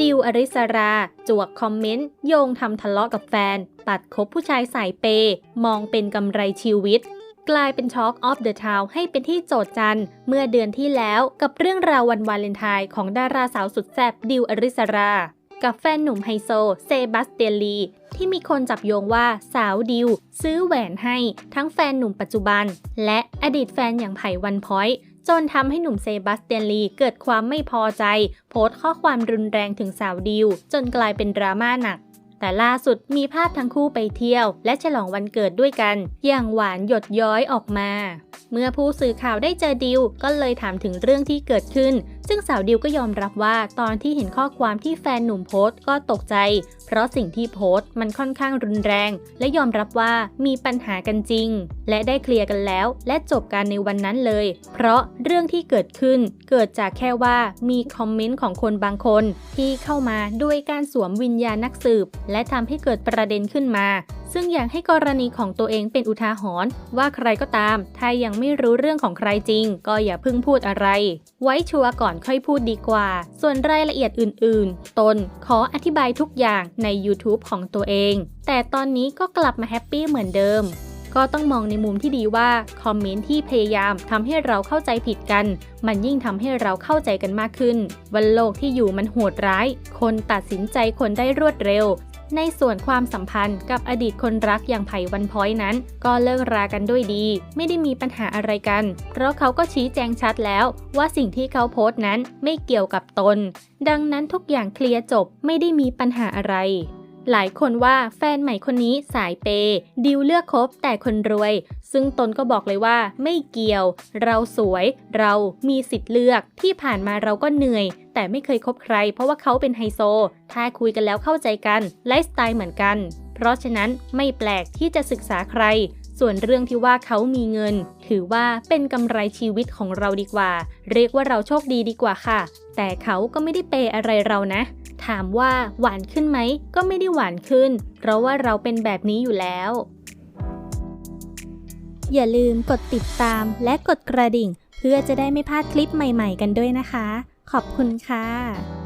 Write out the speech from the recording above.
ดิวอริสรา จวกคอมเมนต์ โยงทำทะเลาะกับแฟน ตัดคบผู้ชายสายเปย์มองเป็นกำไรชีวิต กลายเป็น Talk of the Town ให้เป็นที่โจทจันเมื่อเดือนที่แล้วกับเรื่องราววันวาเลนไทน์ของดาราสาวสุดแซ่บดิวอริสรา กับแฟนหนุ่มไฮโซ เซบาสเตียนลี ที่มีคนจับโยงว่าสาวดิว ซื้อแหวนให้ทั้งแฟนหนุ่มปัจจุบัน และอดีตแฟนอย่างไผ่วันพ้อย จนทำให้หนุ่มเซบาสเตียนลีเกิดความไม่พอใจ โพสต์ข้อความรุนแรงถึงสาวดิว จนกลายเป็นดราม่าหนัก แต่ล่าสุดมีภาพทั้งคู่ไปเที่ยว และฉลองวันเกิดด้วยกัน อย่างหวานหยดย้อยออกมา เมื่อผู้สื่อข่าวได้เจอดิว ก็เลยถามถึงเรื่องที่เกิดขึ้น ซึ่งสาวดิวก็ยอมรับว่าตอนที่เห็นข้อความที่แฟนหนุ่มโพสต์ก็ตกใจ เพราะสิ่งที่โพสต์มันค่อนข้างรุนแรง และยอมรับว่ามีปัญหากันจริง และได้เคลียร์กันแล้ว และจบกันในวันนั้นเลย เพราะเรื่องที่เกิดขึ้นเกิดจากแค่ว่ามีคอมเมนต์ของคนบางคน ที่เข้ามาด้วยการสวมวิญญาณนักสืบ และทำให้เกิดประเด็นขึ้นมาซึ่งอยากให้กรณีของตัวเองเป็นอุทาหรณ์ว่าใครก็ตาม ถ้ายังไม่รู้เรื่องของใครจริง ก็อย่าเพิ่งพูดอะไร ไว้ชัวร์ก่อนค่อยพูดดีกว่า ส่วนรายละเอียดอื่น ๆ ตนขออธิบายทุกอย่างใน YouTube ของตัวเอง แต่ตอนนี้ก็กลับมาแฮปปี้เหมือนเดิม ก็ต้องมองในมุมที่ดีว่า คอมเมนต์ที่พยายามทำให้เราเข้าใจผิดกัน มันยิ่งทำให้เราเข้าใจกันมากขึ้น วันโลกที่อยู่มันโหดร้าย คนตัดสินใจคนได้รวดเร็ว ในส่วนความสัมพันธ์กับอดีตคนรักอย่างไผ่วันพ้อยนั้น ก็เลิกรากันด้วยดี ไม่ได้มีปัญหาอะไรกัน เพราะเขาก็ชี้แจงชัดแล้วว่าสิ่งที่เขาโพสต์นั้นไม่เกี่ยวกับตน ดังนั้นทุกอย่างเคลียร์จบไม่ได้มีปัญหาอะไร หลายคนว่าแฟนใหม่คนนี้สายเปย์ดิวเลือกคบแต่คนรวย ซึ่งตนก็บอกเลยว่าไม่เกี่ยว เราสวย เรามีสิทธิ์เลือกที่ผ่านมาเราก็เหนื่อย แต่ไม่เคยคบใคร เพราะว่าเขาเป็นไฮโซ ถ้าคุยกันแล้วเข้าใจกันไลฟ์สไตล์เหมือนกัน เพราะฉะนั้นไม่แปลกที่จะศึกษาใคร ส่วนเรื่องที่ว่าเขามีเงิน ถือว่าเป็นกำไรชีวิตของเราดีกว่า เรียกว่าเราโชคดีดีกว่าค่ะ แต่เขาก็ไม่ได้เปย์อะไรเรานะ ถามว่าหวานขึ้นไหม ก็ไม่ได้หวานขึ้น เพราะว่าเราเป็นแบบนี้อยู่แล้ว อย่าลืมกดติดตามและกดกระดิ่ง เพื่อจะได้ไม่พลาดคลิปใหม่ ๆ กันด้วยนะคะ ขอบคุณค่ะ